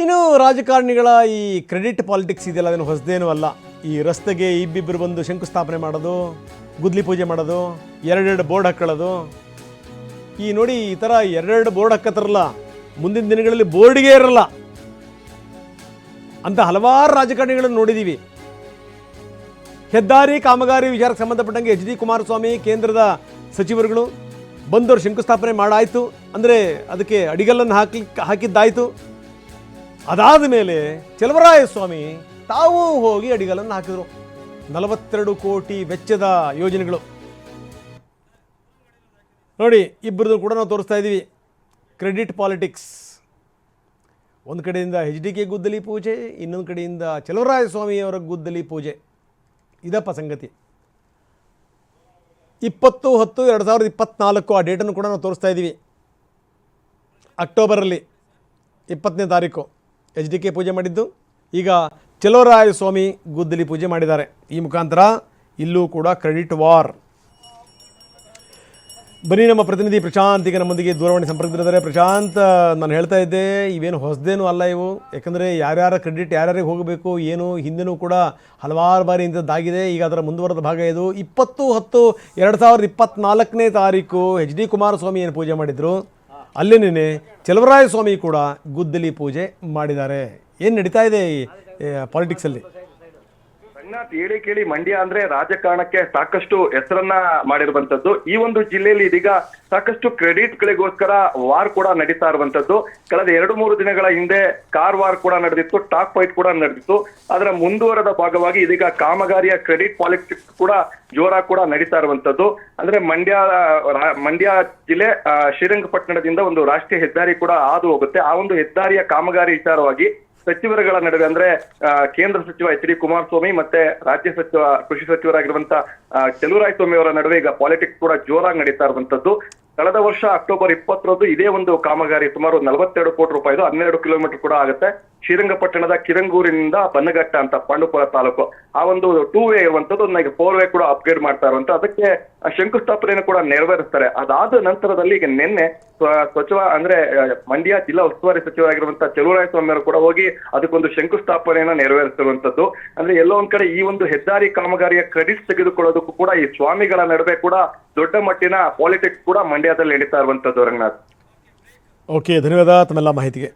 ಇನ್ನು ರಾಜಕಾರಣಿಗಳ ಈ ಕ್ರೆಡಿಟ್ ಪಾಲಿಟಿಕ್ಸ್ ಇದೆಯಲ್ಲ, ಅದನ್ನು ಹೊಸದೇನೂ ಅಲ್ಲ. ಈ ರಸ್ತೆಗೆ ಇಬ್ಬಿಬ್ಬರು ಬಂದು ಶಂಕುಸ್ಥಾಪನೆ ಮಾಡೋದು, ಗುದ್ಲಿ ಪೂಜೆ ಮಾಡೋದು, ಎರಡೆರಡು ಬೋರ್ಡ್ ಹಾಕೊಳ್ಳೋದು. ಈ ನೋಡಿ ಈ ಥರ ಎರಡೆರಡು ಬೋರ್ಡ್ ಹಾಕತ್ತಾರಲ್ಲ, ಮುಂದಿನ ದಿನಗಳಲ್ಲಿ ಬೋರ್ಡ್ಗೆ ಇರಲ್ಲ. ಅಂತ ಹಲವಾರು ರಾಜಕಾರಣಿಗಳನ್ನು ನೋಡಿದ್ದೀವಿ ಹೆದ್ದಾರಿ, ಕಾಮಗಾರಿ ವಿಚಾರಕ್ಕೆ ಸಂಬಂಧಪಟ್ಟಂಗೆ ಎಚ್ ಡಿ ಕುಮಾರಸ್ವಾಮಿ, ಕೇಂದ್ರದ ಸಚಿವರುಗಳು ಬಂದವರು ಶಂಕುಸ್ಥಾಪನೆ ಮಾಡಾಯಿತು. ಅಂದರೆ ಅದಕ್ಕೆ ಅಡಿಗಲ್ಲನ್ನು ಹಾಕ್ಲಿಕ್ಕೆ ಹಾಕಿದ್ದಾಯಿತು. ಅದಾದ ಮೇಲೆ ಚಲವರಾಯ ಸ್ವಾಮಿ ತಾವು ಹೋಗಿ ಅಡಿಗಲನ್ನು ಹಾಕಿದರು. ನಲವತ್ತೆರಡು ಕೋಟಿ ವೆಚ್ಚದ ಯೋಜನೆಗಳು. ನೋಡಿ ಇಬ್ಬರದ್ದು ಕೂಡ ನಾವು ತೋರಿಸ್ತಾ ಇದ್ದೀವಿ. Credit politics. ಒಂದು ಕಡೆಯಿಂದ ಎಚ್ ಡಿ ಕೆ ಗುದ್ದಲಿ ಪೂಜೆ, ಇನ್ನೊಂದು ಕಡೆಯಿಂದ ಚಲವರಾಯ ಸ್ವಾಮಿಯವರ ಗುದ್ದಲಿ ಪೂಜೆ. ಇದಪ್ಪ ಸಂಗತಿ. ಇಪ್ಪತ್ತು, ಹತ್ತು, ಎರಡು ಸಾವಿರದ ಇಪ್ಪತ್ತ್ನಾಲ್ಕು ಆ ಡೇಟನ್ನು ಕೂಡ ನಾವು ತೋರಿಸ್ತಾ ಇದ್ದೀವಿ. ಅಕ್ಟೋಬರಲ್ಲಿ ಇಪ್ಪತ್ತನೇ ತಾರೀಕು. ಎಚ್ ಡಿ ಕೆ ಪೂಜೆ ಮಾಡಿದ್ದು. ಈಗ ಚಲೋರಾಯ ಸ್ವಾಮಿ ಗುದ್ದಲಿ ಪೂಜೆ ಮಾಡಿದ್ದಾರೆ. ಈ ಮುಖಾಂತರ ಇಲ್ಲೂ ಕೂಡ ಕ್ರೆಡಿಟ್ ವಾರ್. ಬನ್ನಿ ನಮ್ಮ ಪ್ರತಿನಿಧಿ ಪ್ರಶಾಂತ್, ಈಗ ನಮ್ಮೊಂದಿಗೆ ದೂರವಾಣಿ ಸಂಪರ್ಕದಲ್ಲಿದ್ದಾರೆ ಪ್ರಶಾಂತ್, ನಾನು ಹೇಳ್ತಾ ಇದ್ದೆ, ಇವೇನು ಹೊಸದೇನು ಅಲ್ಲ ಇವು. ಯಾಕಂದರೆ ಯಾರ್ಯಾರ ಕ್ರೆಡಿಟ್ ಯಾರ್ಯಾರಿಗೆ ಹೋಗಬೇಕು, ಏನು ಹಿಂದೆನೂ ಕೂಡ ಹಲವಾರು ಬಾರಿ ಇಂಥದ್ದಾಗಿದೆ. ಈಗ ಅದರ ಮುಂದುವರೆದ ಭಾಗ ಇದು. ಇಪ್ಪತ್ತು ಹತ್ತು, ಎರಡು ಸಾವಿರದ ಇಪ್ಪತ್ತ್ನಾಲ್ಕನೇ ತಾರೀಕು ಎಚ್ ಡಿ ಕುಮಾರಸ್ವಾಮಿ ಏನು ಪೂಜೆ ಮಾಡಿದರು? ಅಲ್ಲೇನೇ ಚಲವರಾಯ ಸ್ವಾಮಿ ಕೂಡ ಗುದ್ದಲಿ ಪೂಜೆ ಮಾಡಿದ್ದಾರೆ. ಏನು ನಡೀತಾ ಇದೆ ಈ ಪಾಲಿಟಿಕ್ಸಲ್ಲಿ ರಂಗನಾಥ್ ಹೇಳಿ ಕೇಳಿ ಮಂಡ್ಯ ಅಂದ್ರೆ ರಾಜಕಾರಣಕ್ಕೆ ಸಾಕಷ್ಟು ಹೆಸರನ್ನ ಮಾಡಿರುವಂತದ್ದು. ಈ ಒಂದು ಜಿಲ್ಲೆಯಲ್ಲಿ ಇದೀಗ ಸಾಕಷ್ಟು ಕ್ರೆಡಿಟ್ ಗಳಿಗೋಸ್ಕರ ವಾರ್ ಕೂಡ ನಡೀತಾ ಇರುವಂತದ್ದು. ಕಳೆದ ಎರಡು ಮೂರು ದಿನಗಳ ಹಿಂದೆ ಕಾರ್ ವಾರ್ ಕೂಡ ನಡೆದಿತ್ತು, ಟಾಕ್ ಫೈಟ್ ಕೂಡ ನಡೆದಿತ್ತು. ಅದರ ಮುಂದುವರೆದ ಭಾಗವಾಗಿ ಇದೀಗ ಕಾಮಗಾರಿಯ ಕ್ರೆಡಿಟ್ ಪಾಲಿಟಿಕ್ಸ್ ಕೂಡ ಜೋರಾಗಿ ಕೂಡ ನಡೀತಾ ಇರುವಂತದ್ದು. ಅಂದ್ರೆ ಮಂಡ್ಯ ಮಂಡ್ಯ ಜಿಲ್ಲೆ ಶ್ರೀರಂಗಪಟ್ಟಣದಿಂದ ಒಂದು ರಾಷ್ಟ್ರೀಯ ಹೆದ್ದಾರಿ ಕೂಡ ಹಾದು ಹೋಗುತ್ತೆ. ಆ ಒಂದು ಹೆದ್ದಾರಿಯ ಕಾಮಗಾರಿ ವಿಚಾರವಾಗಿ ಸಚಿವರುಗಳ ನಡುವೆ ಅಂದ್ರೆ ಕೇಂದ್ರ ಸಚಿವ ಎಚ್ ಡಿ ಕುಮಾರಸ್ವಾಮಿ ಮತ್ತೆ ರಾಜ್ಯ ಸಚಿವ, ಕೃಷಿ ಸಚಿವರಾಗಿರುವಂತ ಸ್ವಾಮಿ ಅವರ ನಡುವೆ ಈಗ ಪಾಲಿಟಿಕ್ಸ್ ಕೂಡ ಜೋರಾಗಿ ನಡೀತಾ ಇರುವಂತದ್ದು. ಕಳೆದ ವರ್ಷ ಅಕ್ಟೋಬರ್ ಇಪ್ಪತ್ತರಂದು ಇದೇ ಒಂದು ಕಾಮಗಾರಿ ಸುಮಾರು ನಲವತ್ತೆರಡು ಕೋಟಿ ರೂಪಾಯಿದು ಹನ್ನೆರಡು ಕಿಲೋಮೀಟರ್ ಕೂಡ ಆಗುತ್ತೆ. ಶ್ರೀರಂಗಪಟ್ಟಣದ ಕಿರಂಗೂರಿನಿಂದ ಬನ್ನಘಟ್ಟ ಅಂತ ಪಾಂಡುಪುರ ತಾಲೂಕು. ಆ ಒಂದು ಟೂ ವೇ ಇರುವಂತದ್ದು ಈಗ ಫೋರ್ ವೇ ಕೂಡ ಅಪ್ಗ್ರೇಡ್ ಮಾಡ್ತಾ ಇರುವಂತ, ಅದಕ್ಕೆ ಶಂಕುಸ್ಥಾಪನೆಯನ್ನು ಕೂಡ ನೆರವೇರಿಸ್ತಾರೆ. ಅದಾದ ನಂತರದಲ್ಲಿ ಈಗ ನಿನ್ನೆ ಸಚಿವ ಅಂದ್ರೆ ಮಂಡ್ಯ ಜಿಲ್ಲಾ ಉಸ್ತುವಾರಿ ಸಚಿವರಾಗಿರುವಂತಹ ಚಲುವರಾಯ ಸ್ವಾಮಿ ಅವರು ಕೂಡ ಹೋಗಿ ಅದಕ್ಕೊಂದು ಶಂಕುಸ್ಥಾಪನೆಯನ್ನ ನೆರವೇರಿಸಿರುವಂತದ್ದು. ಅಂದ್ರೆ ಎಲ್ಲೋ ಒಂದ್ ಕಡೆ ಈ ಒಂದು ಹೆದ್ದಾರಿ ಕಾಮಗಾರಿಯ ಕ್ರೆಡಿಟ್ ತೆಗೆದುಕೊಳ್ಳೋದಕ್ಕೂ ಕೂಡ ಈ ಸ್ವಾಮಿಗಳ ನಡುವೆ ಕೂಡ ದೊಡ್ಡ ಮಟ್ಟಿನ ಪಾಲಿಟಿಕ್ಸ್ ಕೂಡ ಮಂಡ್ಯದಲ್ಲಿ ನಡೀತಾ ಇರುವಂತದ್ದು ರಂಗನಾಥ್. ಓಕೆ ಧನ್ಯವಾದ ತಮ್ಮೆಲ್ಲ ಮಾಹಿತಿಗೆ.